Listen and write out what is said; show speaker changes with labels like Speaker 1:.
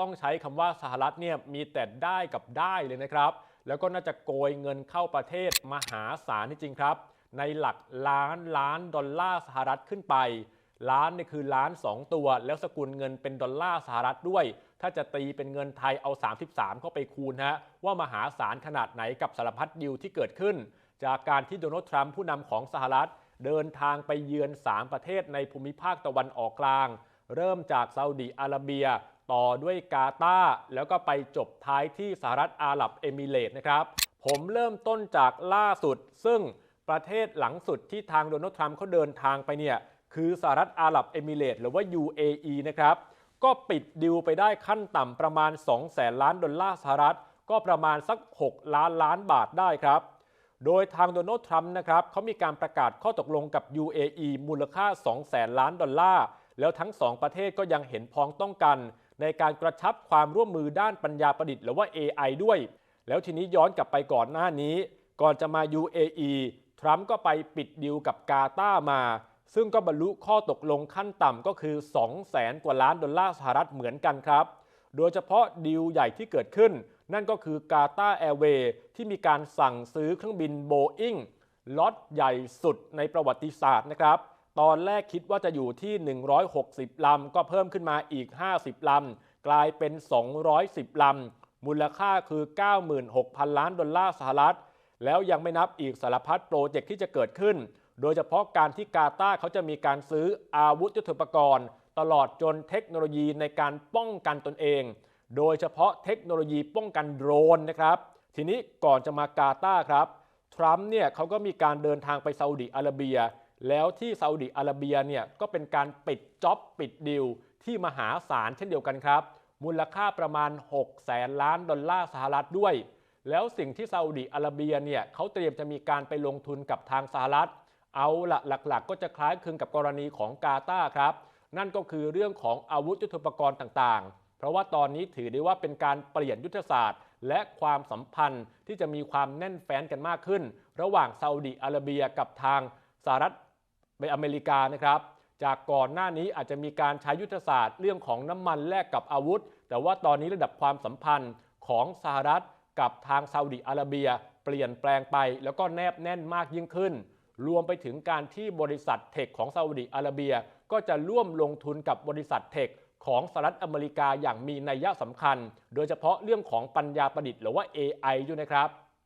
Speaker 1: ต้องใช้คำว่าสหรัฐเนี่ยมีแต่ได้กับได้เลยนะครับ แล้วก็น่าจะโกยเงินเข้าประเทศมหาศาลจริงครับ ในหลักล้านล้านดอลลาร์สหรัฐขึ้นไป ล้านนี่คือล้าน 2 ตัว แล้วสกุลเงินเป็นดอลลาร์สหรัฐด้วย ถ้าจะตีเป็นเงินไทยเอา 33 เข้าไปคูณฮะว่ามหาศาลขนาดไหนกับสารพัดดิวที่เกิดขึ้น จากการที่โดนัลด์ทรัมป์ผู้นำของสหรัฐ เดินทางไปเยือน 3 ประเทศในภูมิภาคตะวันออกกลาง เริ่มจากซาอุดีอาระเบีย ต่อด้วยกาตาร์แล้วก็ไปจบท้ายที่สหรัฐอาหรับเอมิเรต์นะครับ ผมเริ่มต้นจากล่าสุด ซึ่งประเทศหลังสุดที่ทางโดนัลด์ทรัมป์เขาเดินทางไปเนี่ยคือสหรัฐอาหรับเอมิเรตหรือว่า UAE นะครับ ก็ปิดดิวไปได้ขั้นต่ำประมาณ 2 แสนล้านดอลลาร์สหรัฐ ก็ประมาณสัก 6 ล้านล้านบาทได้ครับ โดยทางโดนัลด์ทรัมป์นะครับเขามีการประกาศข้อตกลงกับ UAE มูลค่า 2 แสนล้านดอลลาร์ แล้วทั้ง 2 ประเทศก็ยังเห็นพ้องต้องกัน ในการกระชับความร่วมมือด้านปัญญาประดิษฐ์หรือว่า AI ด้วย แล้วทีนี้ย้อนกลับไปก่อนหน้านี้ ก่อนจะมา UAE ทรัมป์ก็ไปปิดดิวกับกาตามา ซึ่งก็บรรลุข้อตกลงขั้นต่ำก็คือ2แสนกว่าล้านดอลลาร์สหรัฐเหมือนกันครับ โดยเฉพาะดีลใหญ่ที่เกิดขึ้น นั่นก็คือกาตาแอร์เวย์ที่มีการสั่งซื้อเครื่องบินโบอิงล็อตใหญ่สุดในประวัติศาสตร์นะครับ ตอนแรกคิดว่าจะอยู่ที่ 160 ลำ ก็เพิ่มขึ้นมาอีก 50 ลำ กลายเป็น 210 ลำ มูลค่าคือ 96,000 ล้านดอลลาร์สหรัฐ แล้วยังไม่นับอีกสารพัดโปรเจกต์ที่จะเกิดขึ้น โดยเฉพาะการที่กาตาร์เขาจะมีการซื้ออาวุธยุทโธปกรณ์ ตลอดจนเทคโนโลยีในการป้องกันตนเอง โดยเฉพาะเทคโนโลยีป้องกันโดรนนะครับ ทีนี้ก่อนจะมากาตาร์ครับ ทรัมป์เนี่ยเขาก็มีการเดินทางไปซาอุดิอาระเบีย แล้วที่ซาอุดิอาระเบียเนี่ยก็เป็นการปิดจ็อบปิดดิวที่มหาศาลเช่นเดียวกันครับ มูลค่าประมาณ 6 แสนล้านดอลลาร์สหรัฐด้วย แล้วสิ่งที่ซาอุดิอาระเบียเนี่ยเขาเตรียมจะมีการไปลงทุนกับทางสหรัฐ เอาละหลักๆ ก็จะคล้ายคลึงกับกรณีของกาตาร์ครับ นั่นก็คือเรื่องของอาวุธยุทโธปกรณ์ต่างๆ เพราะว่าตอนนี้ถือได้ว่าเป็นการเปลี่ยนยุทธศาสตร์ และความสัมพันธ์ที่จะมีความแน่นแฟ้นกันมากขึ้น ระหว่างซาอุดิอาระเบียกับทางสหรัฐ อเมริกานะครับ จากก่อนหน้านี้อาจจะมีการใช้ยุทธศาสตร์เรื่องของน้ำมันแลกกับอาวุธ แต่ว่าตอนนี้ระดับความสัมพันธ์ของสหรัฐกับทางซาอุดิอาระเบีย เปลี่ยนแปลงไป แล้วก็แนบแน่นมากยิ่งขึ้น รวมไปถึงการที่บริษัทเทคของซาอุดิอาระเบีย ก็จะร่วมลงทุนกับบริษัทเทคของสหรัฐอเมริกาอย่างมีนัยสำคัญ โดยเฉพาะเรื่องของปัญญาประดิษฐ์หรือว่า AI ด้วยนะครับ